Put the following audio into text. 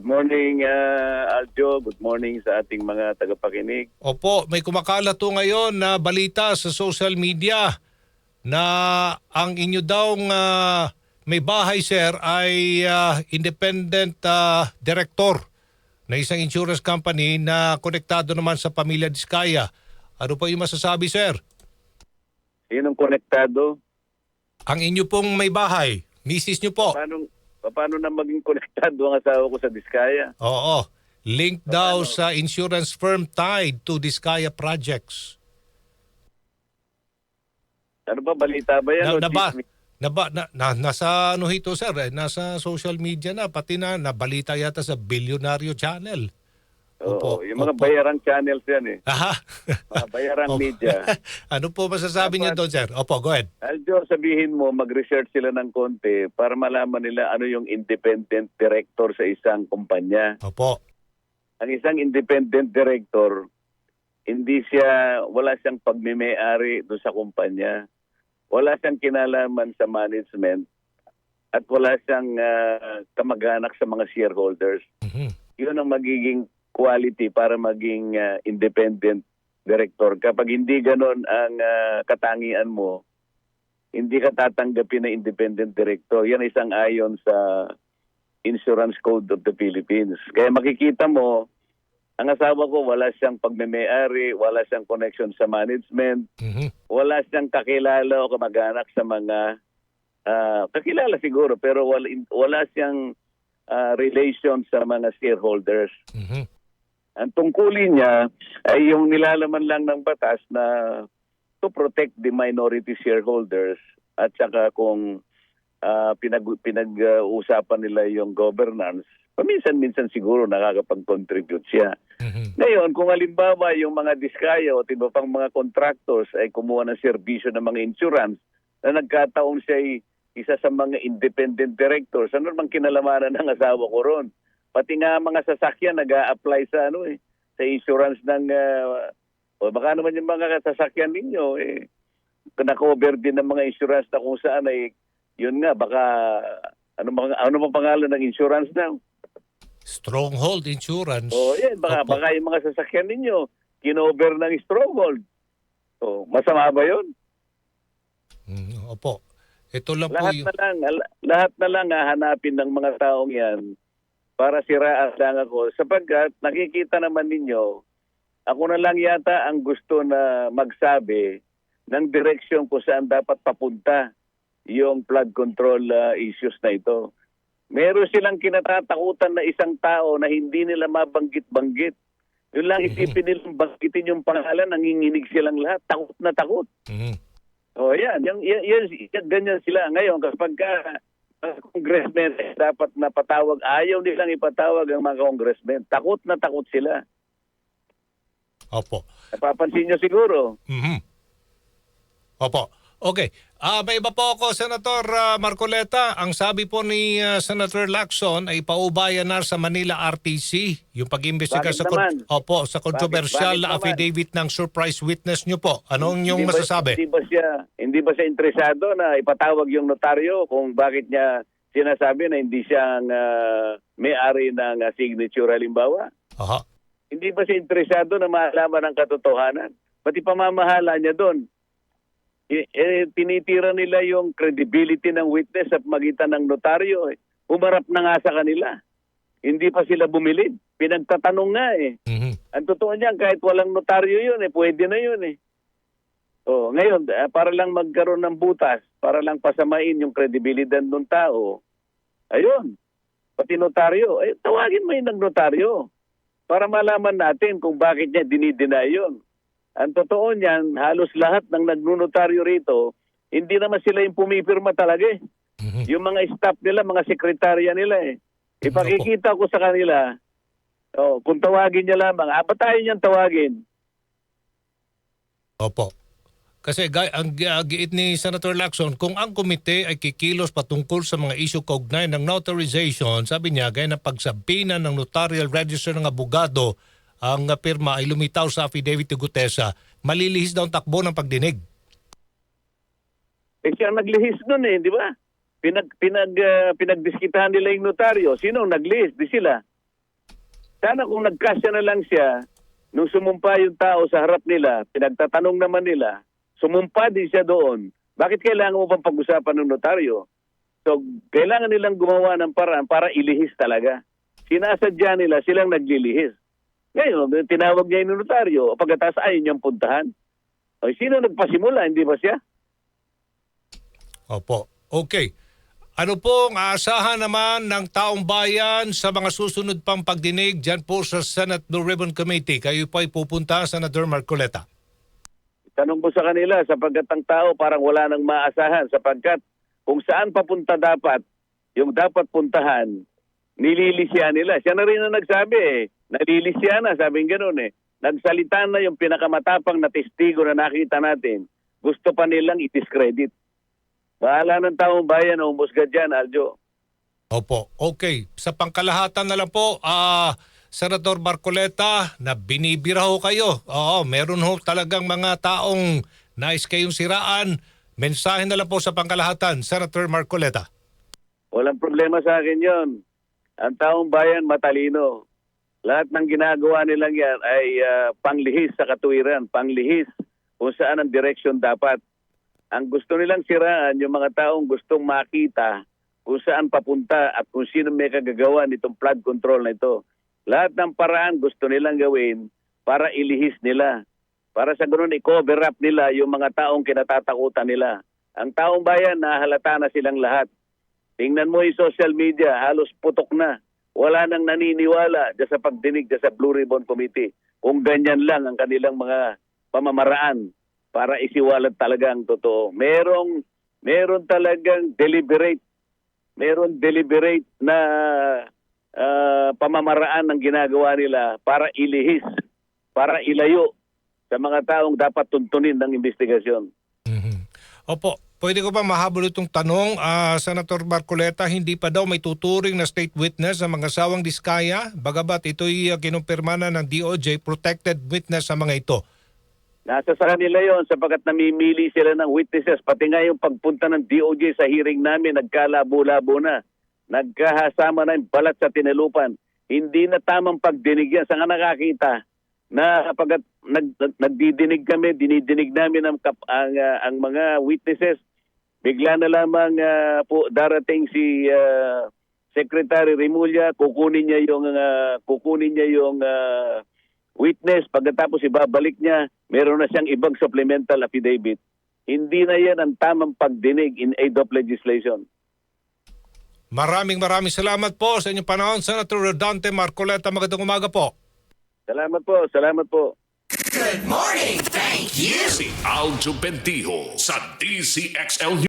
Good morning, uh, Aljo. Good morning sa ating mga tagapakinig. Opo, may kumakalat to ngayon na balita sa social media na ang inyo daw ah, may bahay sir ay ah, independent ah, director na isang insurance company na konektado naman sa pamilya Diskaya. Ano po yung masasabi sir? Sinong konektado? Ang inyo pong may bahay, misis nyo po. Paano, paano na maging konektado ang asawa ko sa Diskaya? Oo. Link daw sa insurance firm tied to Diskaya projects. Ano ba, balita ba yan? Na, o na ba, chismis? na ba, na, na- nasa ano ito sir, eh, nasa social media na, pati na nabalita yata sa Bilyonaryo Channel. Oo, Opo, yung mga opo. bayarang channels yan eh. Aha. Mga bayarang Opo. media. ano po masasabi niyo doon sir? Opo, go ahead. Aljo, sabihin mo, mag-research sila ng konti para malaman nila ano yung independent director sa isang kumpanya. Opo. Ang isang independent director, hindi siya, wala siyang pagmimayari doon sa kumpanya. Wala siyang kinalaman sa management at wala siyang ah, kamag-anak sa mga shareholders. Mhm. Yun ang magiging quality para maging ah, independent director. Kapag hindi ganon ang ah, katangian mo, hindi ka tatanggapin na independent director. Yan isang ayon sa Insurance Code of the Philippines. Kaya makikita mo, ang asawa ko wala siyang pagmemayari, wala siyang connection sa management, Mhm. wala siyang kakilala o kamag-anak sa mga ah, kakilala siguro pero wala, wala siyang ah, relation sa mga shareholders. Mhm. Ang tungkulin niya ay yung nilalaman lang ng batas na to protect the minority shareholders at saka kung ah, pinag pinag-usapan nila yung governance, paminsan-minsan siguro nakakapag-contribute siya. Mhm. Ngayon, kung halimbawa yung mga diskaya o iba pang mga contractors ay kumuha ng serbisyo ng mga insurance na nagkataon siya ay isa sa mga independent directors, ano namang kinalamanan ng asawa ko ron? Pati nga mga sasakyan nag apply sa ano eh, sa insurance ng ah, o baka naman yung mga sasakyan ninyo eh na-cover din ng mga insurance na kung saan ay yun nga baka ano mga ano bang pangalan ng insurance na Stronghold Insurance. Oh, yan. Baka, Opo. baka yung mga sasakyan ninyo, kinover ng stronghold. Oh, masama ba yun? Mhm. Opo. Ito lang po Lahat yung... na lang, lahat na lang hahanapin ng mga taong yan para siraan lang ako. Sapagkat nakikita naman ninyo, ako na lang yata ang gusto na magsabi ng direksyon kung saan dapat papunta yung flood control uh, issues na ito. Meron silang kinatatakutan na isang tao na hindi nila mabanggit-banggit. Yun lang isipin nilang banggitin yung pangalan, nanginginig silang lahat. Takot na takot. Mhm. Oh, yan. Yan, yan, yan, yan, ganyan sila. Ngayon, kapag ka congressman eh, dapat na patawag, ayaw nilang ipatawag ang mga congressman. Takot na takot sila. Opo. Napapansin nyo siguro. Mhm. Opo. Okay. Ah, may iba po ako, Senator ah, Marcoleta. Ang sabi po ni ah, Senator Lacson ay paubayan na sa Manila RTC yung pag-imbestiga sa kon- naman? Opo, sa controversial Bakit- bakit na naman? affidavit ng surprise witness nyo po. Anong yung Hindi ba- masasabi? Hindi ba siya hindi ba siya interesado na ipatawag yung notaryo kung bakit niya sinasabi na hindi siya ang ah, may-ari ng ah, signature halimbawa? Aha. Hindi ba siya interesado na malaman ang katotohanan? Pati pamamahala niya doon. Eh, eh, tinitira nila yung credibility ng witness at magitan ng notaryo. Eh. Umarap na nga sa kanila. Hindi pa sila bumili. Pinagtatanong nga eh. Mhm. Ang totoo niyan, kahit walang notaryo yun, eh, pwede na yun eh. Oh, ngayon, ah, para lang magkaroon ng butas, para lang pasamain yung credibility ng tao, ayun, pati notaryo, ay tawagin mo yung nagnotaryo para malaman natin kung bakit niya dinideny yun. Ang totoo niyan, halos lahat ng nagnunotaryo rito, hindi naman sila yung pumipirma talaga eh. Mhm. Yung mga staff nila, mga sekretarya nila eh. Ipakikita ko sa kanila, oh, kung tawagin niya lamang, ah, tayo niyang tawagin? Opo. Kasi ang gi- giit ni Senator Lacson, kung ang komite ay kikilos patungkol sa mga isyu kaugnay ng notarization, sabi niya, gaya ng pagsabinan ng notarial register ng abogado, ang pirma ay lumitaw sa affidavit ni Gutesa, malilihis daw ang takbo ng pagdinig. Eh siya naglihis nun eh, di ba? Pinag, pinag, ah, pinagdiskitahan nila yung notaryo. Sino naglihis? Di sila. Sana kung nagkasya na lang siya, nung sumumpa yung tao sa harap nila, pinagtatanong naman nila, sumumpa din siya doon, bakit kailangan mo pang pag-usapan ng notaryo? So, kailangan nilang gumawa ng paraan para ilihis talaga. Sinasadya nila, silang naglilihis. Ngayon, tinawag niya yung notaryo, pagkatapos ayaw niyang puntahan. O, sino nagpasimula, hindi ba siya? Opo. Okay. Ano po ang aasahan naman ng taong bayan sa mga susunod pang pagdinig dyan po sa Senate Blue Ribbon Committee? Kayo po ay pupunta, Senator Marcoleta. Tanong ko sa kanila sapagkat ang tao parang wala nang maasahan sapagkat kung saan papunta dapat, yung dapat puntahan, nililisya nila. Siya na rin ang nagsabi eh. Nalilisya na, sabi gano'n eh. Nagsalita na yung pinakamatapang na testigo na nakita natin. Gusto pa nilang i-discredit. Bahala ng taong bayan o umusga dyan, Aljo. Opo. Okay. Sa pangkalahatan na lang po, ah, Senator Marcoleta, na binibira ho kayo. Oo, meron ho talagang mga taong nais kayong siraan. Mensahe na lang po sa pangkalahatan, Senator Marcoleta. Walang problema sa akin yon. Ang taong bayan matalino. Lahat ng ginagawa nilang yan ay ah, panglihis sa katuwiran, panglihis kung saan ang direction dapat. Ang gusto nilang siraan, yung mga taong gustong makita kung saan papunta at kung sino may kagagawa nitong flood control na ito. Lahat ng paraan gusto nilang gawin para ilihis nila. Para sa ganun i-cover up nila yung mga taong kinatatakutan nila. Ang taong bayan, nahalata na silang lahat. Tingnan mo yung social media, halos putok na. Wala nang naniniwala sa pagdinig sa Blue Ribbon Committee. Kung ganyan lang ang kanilang mga pamamaraan para isiwalat talaga ang totoo. Merong, meron talagang deliberate, meron deliberate na ah, pamamaraan ng ginagawa nila para ilihis, para ilayo sa mga taong dapat tuntunin ng investigasyon. Mhm. Opo, pwede ko ba mahabol itong tanong, ah, Senator Marcoleta, hindi pa daw may tuturing na state witness sa mga sawang diskaya? Bagabat ito'y uh, kinumpirma na ng DOJ, protected witness sa mga ito. Nasa sa kanila yon sapagkat namimili sila ng witnesses. Pati nga yung pagpunta ng DOJ sa hearing namin, nagkalabo-labo na. Nagkahasama na yung balat sa tinalupan. Hindi na tamang pagdinig yan. Saan ka nakakita na kapag nag, nag- nagdidinig kami, dinidinig namin ang, kap, ang, ah, ang mga witnesses, bigla na lamang ah, po darating si ah, Secretary Remulla, kukunin niya yung ah, kukunin niya yung ah, witness pagkatapos ibabalik niya, meron na siyang ibang supplemental affidavit. Hindi na yan ang tamang pagdinig in aid of legislation. Maraming maraming salamat po sa inyong panahon, Senator Rodante Marcoleta. Magandang umaga po. Salamat po, salamat po. Good morning. Thank you. Si Aljo Bendijo sa DCXL